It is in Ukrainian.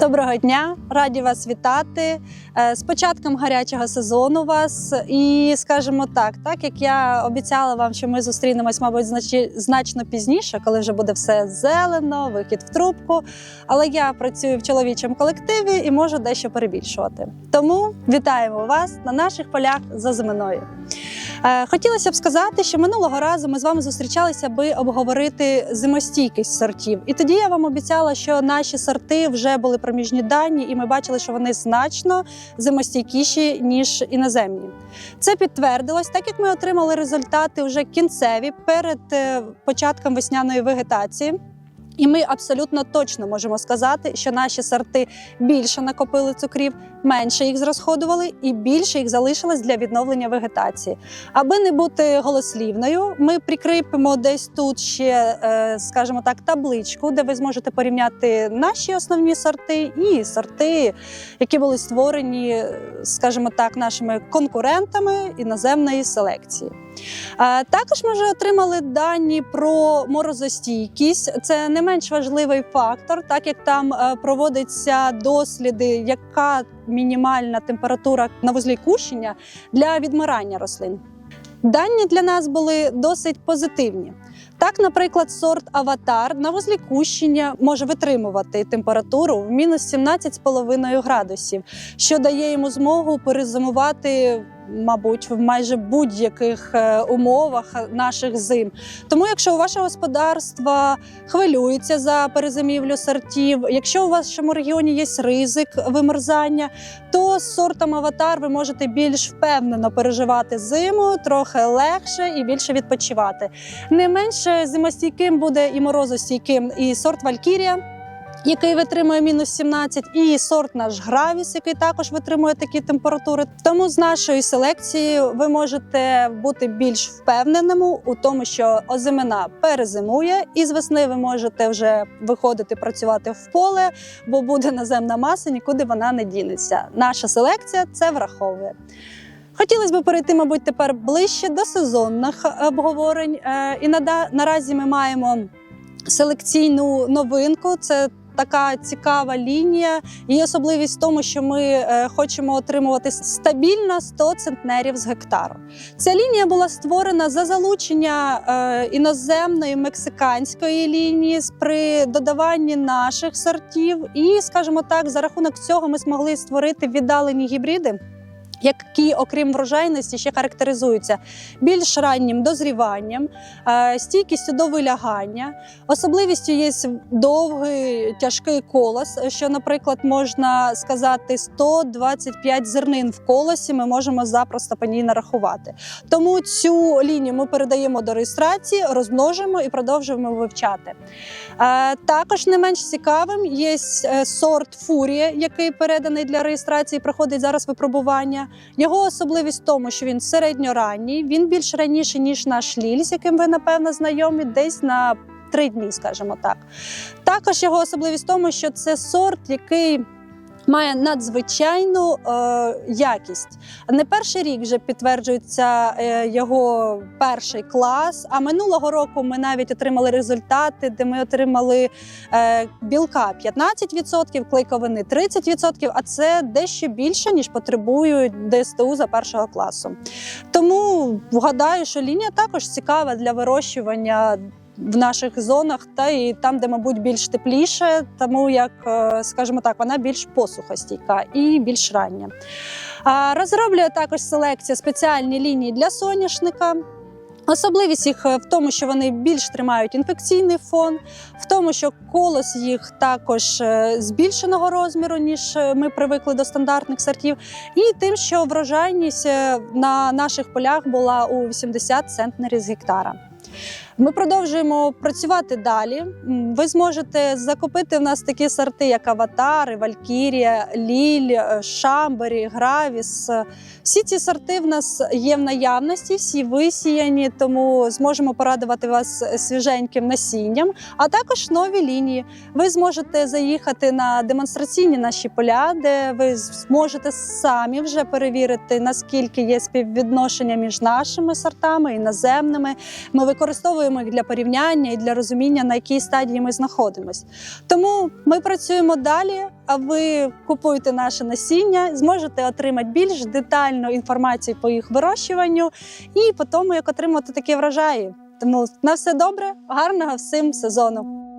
Доброго дня, раді вас вітати Е, з початком гарячого сезону вас. І скажімо так, так як я обіцяла вам, що ми зустрінемось, мабуть, значно пізніше, коли вже буде все зелено, вихід в трубку. Але я працюю в чоловічому колективі і можу дещо перебільшувати. Тому вітаємо вас на наших полях за зиминою. Е, Хотілося б сказати, що минулого разу ми з вами зустрічалися, аби обговорити зимостійкість сортів. І тоді я вам обіцяла, що наші сорти вже були проміжні дані, і ми бачили, що вони значно зимостійкіші ніж іноземні. Це підтвердилось, так як ми отримали результати вже кінцеві перед е, початком весняної вегетації. І ми абсолютно точно можемо сказати, що наші сорти більше накопили цукрів, менше їх зрозходували і більше їх залишилось для відновлення вегетації. Аби не бути голослівною, ми прикріпимо десь тут ще, е, скажімо так, табличку, де ви зможете порівняти наші основні сорти і сорти, які були створені, скажімо так, нашими конкурентами іноземної селекції. Також ми вже отримали дані про морозостійкість. Це не менш важливий фактор, так як там е, проводяться досліди, яка мінімальна температура на вузлі кущення для відмирання рослин. Дані для нас були досить позитивні. Так, наприклад, сорт Аватар на вузлі кущення може витримувати температуру в мінус 17,5 градусів, що дає йому змогу перезимувати, мабуть, в майже будь-яких е, умовах наших зим. Тому, якщо у вашого господарства хвилюється за перезимівлю сортів, якщо у вашому регіоні є ризик вимерзання, то з сортом Аватар ви можете більш впевнено переживати зиму, трохи легше і більше відпочивати. Не менше зимостійким буде і морозостійким і сорт Валькірія. Який витримує мінус 17, і сорт наш Гравіс, який також витримує такі температури. Тому з нашої селекції ви можете бути більш впевненими у тому, що озимина перезимує, і з весни ви можете вже виходити працювати в поле, бо буде наземна маса, нікуди вона не дінеться. Наша селекція це враховує. Хотілося б перейти, мабуть, тепер ближче до сезонних обговорень. Е, І наразі ми маємо селекційну новинку. Це така цікава лінія. Її особливість в тому, що ми е, хочемо отримувати стабільно 100 центнерів з гектару. Ця лінія була створена за залучення е, іноземної мексиканської лінії при додаванні наших сортів. І, скажімо так, за рахунок цього ми змогли створити віддалені гібриди. Які, окрім врожайності, ще характеризуються більш раннім дозріванням, е, стійкістю до вилягання, особливістю є довгий тяжкий колос, що, наприклад, можна сказати 125 зернин в колосі. Ми можемо запросто по ній нарахувати. Тому цю лінію ми передаємо до реєстрації, розмножуємо і продовжуємо вивчати. Е, Також не менш цікавим є е, сорт фурія, який переданий для реєстрації, проходить зараз випробування. Його особливість в тому, що він середньоранній, він більш раніше, ніж наш ліль, з яким ви напевно знайомі, десь на три дні, скажімо так. Також його особливість в тому, що це сорт, який має надзвичайну е, якість. Не перший рік вже підтверджується е, його перший клас. А минулого року ми навіть отримали результати, де ми отримали е, білка 15%, клейковини 30%, а це дещо більше, ніж потребують ДСТУ за першого класу. Тому вгадаю, що лінія також цікава для вирощування. В наших зонах та і там, де, мабуть, більш тепліше, тому як, е, скажімо так, вона більш посухостійка і більш рання. Розроблює також селекція спеціальні лінії для соняшника. Особливість їх е, в тому, що вони більш тримають інфекційний фон, в тому, що колос їх також е, збільшеного розміру, ніж ми привикли до стандартних сортів, і тим, що врожайність на наших полях була у 80 центнерів з гектара. Ми продовжуємо працювати далі. Ви зможете закупити в нас такі сорти, як Аватар, Валькірія, Ліль, е, Шамбері, Гравіс. Всі ці сорти в нас є в наявності, всі висіяні, тому зможемо порадувати вас свіженьким насінням, а також нові лінії. Ви зможете заїхати на демонстраційні наші поля, де ви зможете самі вже перевірити, наскільки є співвідношення між нашими сортами і іноземними. Ми використовуємо їх для порівняння і для розуміння, на якій стадії ми знаходимося. Тому ми працюємо далі. А ви купуєте наше насіння, зможете отримати більш детальну інформацію по їх вирощуванню і по тому, як отримати такі врожаї. Тому на все добре, гарного всім сезону.